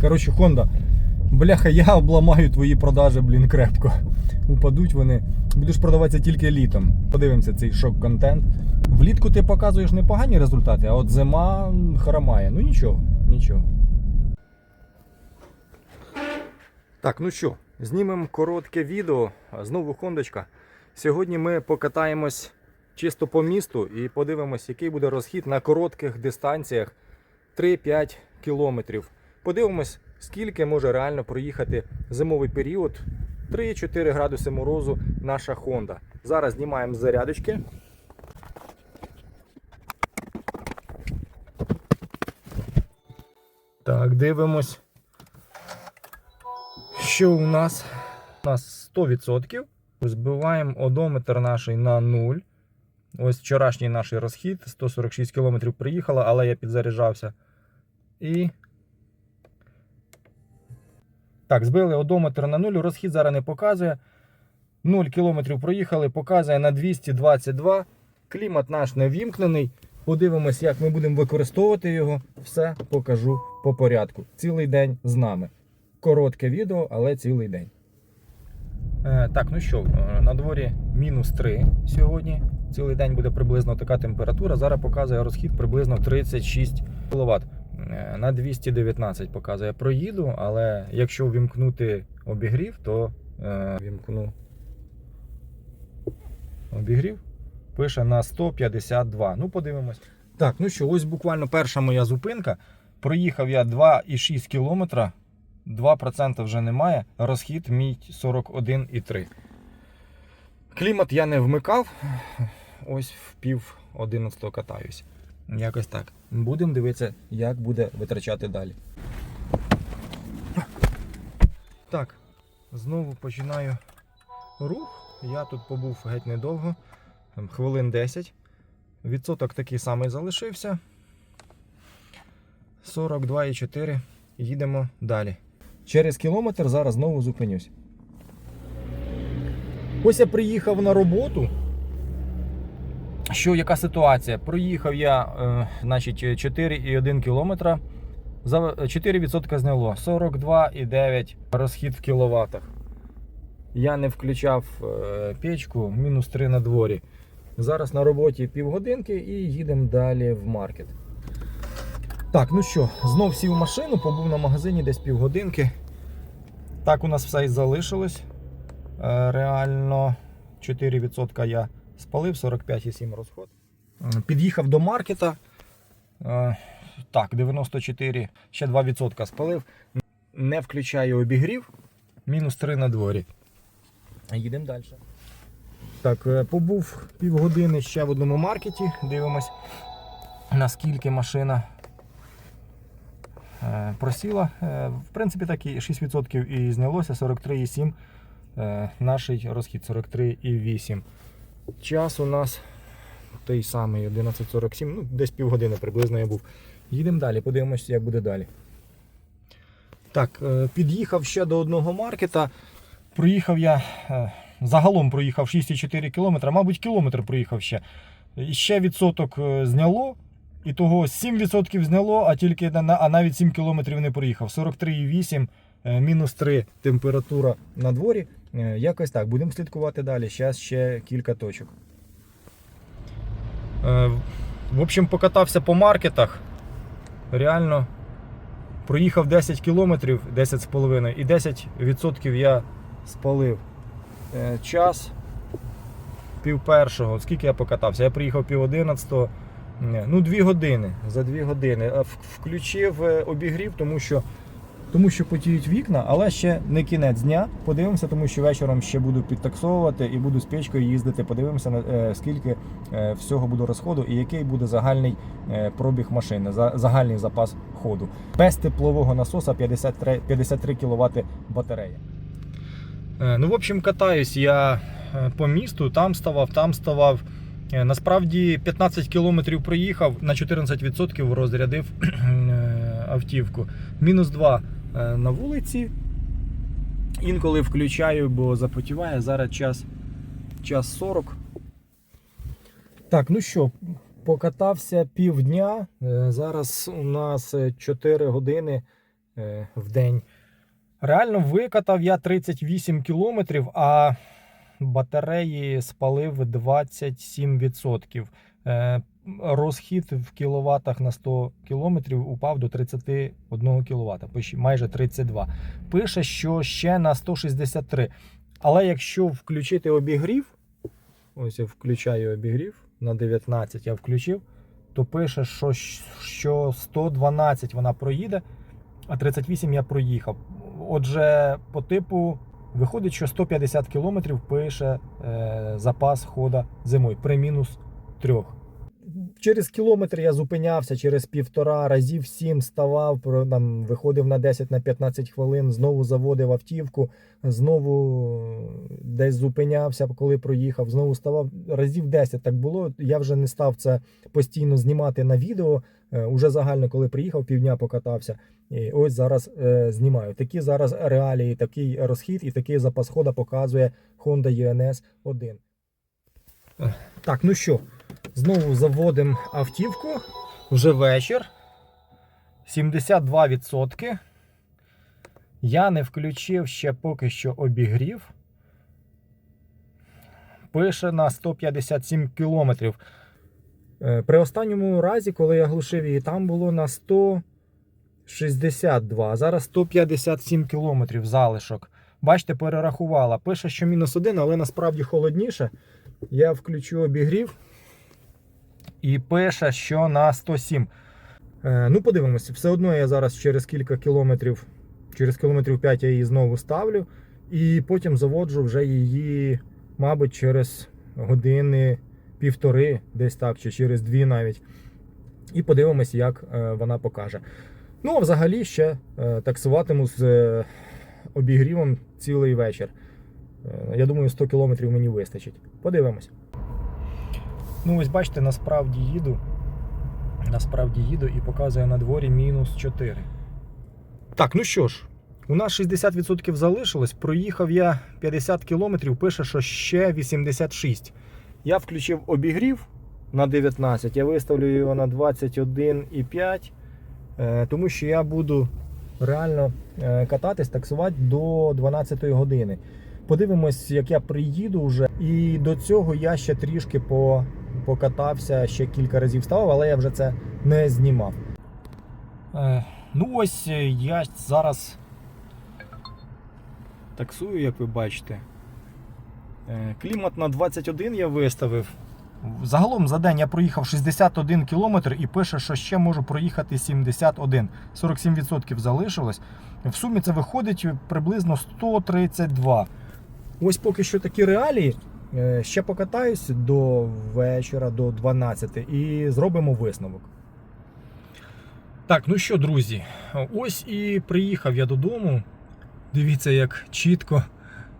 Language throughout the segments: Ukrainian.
Коротше, Honda, бляха, я обламаю твої продажі, блін, крепко. Упадуть вони. Будеш продаватися тільки літом. Подивимося цей шок-контент. Влітку ти показуєш непогані результати, а от зима хромає. Ну нічого, нічого. Так, ну що, знімемо коротке відео. Знову хондочка. Сьогодні ми покатаємось чисто по місту і подивимось, який буде розхід на коротких дистанціях 3-5 кілометрів. Подивимось, скільки може реально проїхати зимовий період. 3-4 градуси морозу наша Honda. Зараз знімаємо зарядочки. Так, дивимось. Що у нас? У нас 100%. Збиваємо одометр наш на 0. Ось вчорашній наш розхід. 146 км приїхало, але я підзаряджався. І. Так, збили одометр на 0. Розхід зараз не показує. 0 км проїхали, показує на 222. Клімат наш не вімкнений. Подивимось, як ми будемо використовувати його. Все покажу по порядку. Цілий день з нами. Коротке відео, але цілий день. Е, так, ну що, е, на дворі мінус 3 сьогодні. Цілий день буде приблизно така температура. Зараз показує розхід приблизно 36 кВт. На 219 показує проїду, але якщо вімкнути обігрів, то е, вімкну обігрів. Пише на 152. Ну, подивимось. Так, ну що, ось буквально перша моя зупинка. Проїхав я 2,6 км. 2% вже немає. Розхід мій 41,3. Клімат я не вмикав. Ось в пів 11 катаюсь. Якось так. Будемо дивитися, як буде витрачати далі. Так, знову починаю рух. Я тут побув геть недовго, там, хвилин 10. Відсоток такий самий залишився. 42,4. Їдемо далі. Через кілометр зараз знову зупинюсь. Ось я приїхав на роботу. Що, яка ситуація? Проїхав я е, значить, 4,1 кілометра. За 4% зняло 42,9 розхід в кіловатах. Я не включав е, печку, мінус 3 на дворі. Зараз на роботі півгодинки і їдемо далі в маркет. Так, ну що, знов сів в машину, побув на магазині десь півгодинки. Так у нас все і залишилось. Е, Реально 4% я спалив, 45,7 розход. Під'їхав до маркета. Е, Так, 94, ще 2% спалив. Не включаю обігрів. Мінус 3 на дворі. Їдемо далі. Так, е, побув півгодини ще в одному маркеті. Дивимось, наскільки машина е, просіла. В принципі, так і 6% і знялося, 43,7 е, наш розхід 43,8. Час у нас той самий 11.47, ну десь півгодини приблизно я був. Їдемо далі, подивимося, як буде далі. Так, е, під'їхав ще до одного маркета. Проїхав я, е, загалом проїхав 6,4 км, мабуть, кілометр проїхав ще. І ще відсоток е, зняло. І того 7% зняло, а тільки а навіть 7 кілометрів не проїхав. 43,8, е, мінус 3 температура на дворі. Е, Якось так, будемо слідкувати далі. Зараз ще кілька точок. Е, В общем, покатався по маркетах. Реально проїхав 10 кілометрів, 10,5 і 10% я спалив. Е, Час пів першого. Скільки я покатався? Я приїхав пів одинадцятого. Ну, дві години. За дві години. Включив обігрів, тому що, тому що потіють вікна, але ще не кінець дня. Подивимося, тому що вечором ще буду підтаксовувати і буду з печкою їздити. Подивимося, е, скільки е, всього буде розходу і який буде загальний е, пробіг машини, загальний запас ходу. Без теплового насоса 53, 53 кВт батарея. Ну, в общем, катаюсь я по місту, там ставав, там ставав. Насправді 15 кілометрів проїхав, на 14% розрядив автівку. Мінус 2 е, на вулиці. Інколи включаю, бо запотіває. Зараз час, час 40. Так, ну що, покатався півдня. Е, Зараз у нас е, 4 години е, в день. Реально викатав я 38 кілометрів, а батареї спалив 27%. Розхід в кіловатах на 100 кілометрів упав до 31 кВт, майже 32. Пише, що ще на 163. Але якщо включити обігрів, ось я включаю обігрів на 19, я включив, то пише, що, що 112 вона проїде, а 38 я проїхав. Отже, по типу виходить, що 150 км пише е, запас хода зимою при мінус 3. Через кілометр я зупинявся, через півтора разів сім ставав, там, виходив на 10 на 15 хвилин, знову заводив автівку, знову десь зупинявся, коли проїхав, знову ставав. Разів 10 так було. Я вже не став це постійно знімати на відео. Е, Уже загально, коли приїхав, півдня покатався. І ось зараз е, знімаю. Такі зараз реалії, такий розхід і такий запас хода показує Honda UNS 1. Так, ну що, знову заводимо автівку. Вже вечір. 72%. Я не включив ще поки що обігрів. Пише на 157 кілометрів. Е, При останньому разі, коли я глушив її, там було на 162, а зараз 157 кілометрів залишок. Бачите, перерахувала. Пише, що мінус один, але насправді холодніше. Я включу обігрів і пише, що на 107. Е, ну, подивимося, все одно я зараз через кілька кілометрів, через кілометрів 5 я її знову ставлю. І потім заводжу вже її, мабуть, через години півтори, десь так, чи через дві навіть. І подивимось, як е, вона покаже. Ну, а взагалі ще е, таксуватиму з е, обігрівом цілий вечір. Я думаю, 100 кілометрів мені вистачить. Подивимось. Ну, ось бачите, насправді їду. Насправді їду і показує на дворі мінус 4. Так, ну що ж, у нас 60% залишилось. Проїхав я 50 кілометрів, пише, що ще 86. Я включив обігрів на 19, я виставлю його на 21,5, е, тому що я буду реально е, кататись, таксувати до 12 години. Подивимось, як я приїду вже. І до цього я ще трішки по, покатався, ще кілька разів ставав, але я вже це не знімав. Е, ну ось е, я зараз таксую, як ви бачите. Е, клімат на 21 я виставив. Загалом за день я проїхав 61 км і пише, що ще можу проїхати 71. 47% залишилось. В сумі це виходить приблизно 132. Ось поки що такі реалії. Е, Ще покатаюсь до вечора, до 12 і зробимо висновок. Так, ну що, друзі, ось і приїхав я додому. Дивіться, як чітко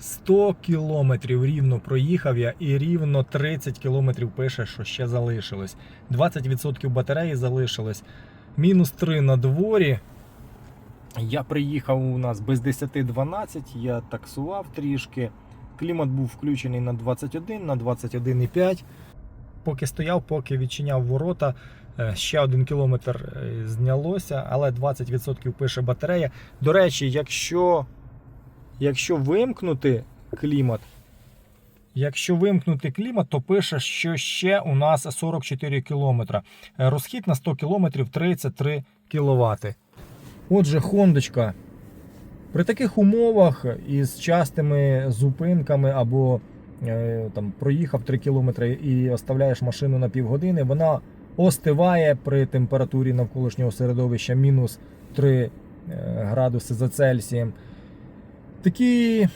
100 кілометрів рівно проїхав я, і рівно 30 кілометрів пише, що ще залишилось. 20% батареї залишилось. Мінус 3 на дворі. Я приїхав у нас без 10-12, я таксував трішки. Клімат був включений на 21, на 21,5. Поки стояв, поки відчиняв ворота, е, ще один кілометр е, знялося, але 20% пише батарея. До речі, якщо, якщо вимкнути клімат, Якщо вимкнути клімат, то пише, що ще у нас 44 км. Розхід на 100 км 33 кВт. Отже, Хондочка. При таких умовах із частими зупинками або е, там, проїхав 3 км і оставляєш машину на півгодини, вона остиває при температурі навколишнього середовища мінус 3 е, градуси за Цельсієм. Такі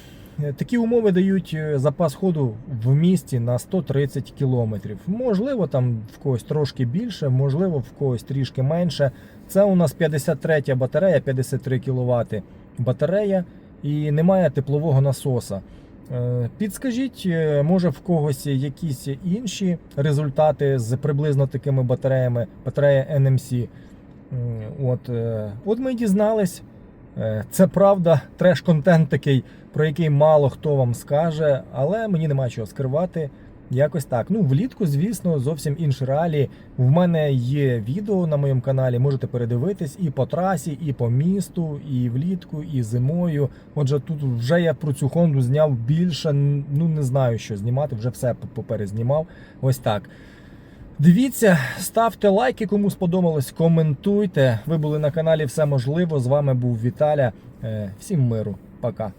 Е, Такі умови дають запас ходу в місті на 130 кілометрів. Можливо, там в когось трошки більше, можливо, в когось трішки менше. Це у нас 53 батарея, 53 кВт батарея і немає теплового насоса. Е, Підскажіть, е, може в когось якісь інші результати з приблизно такими батареями, батарея NMC. От, е, от ми дізнались. Це правда, треш-контент такий, про який мало хто вам скаже, але мені немає чого скривати. Якось так. Ну, влітку, звісно, зовсім інші реалії. В мене є відео на моєму каналі, можете передивитись і по трасі, і по місту, і влітку, і зимою. Отже, тут вже я про цю Хонду зняв більше, ну не знаю, що знімати, вже все поперезнімав. Ось так. Дивіться, ставте лайки, кому сподобалось, коментуйте. Ви були на каналі Все можливо. З вами був Віталя. Е, Всім миру. Пока.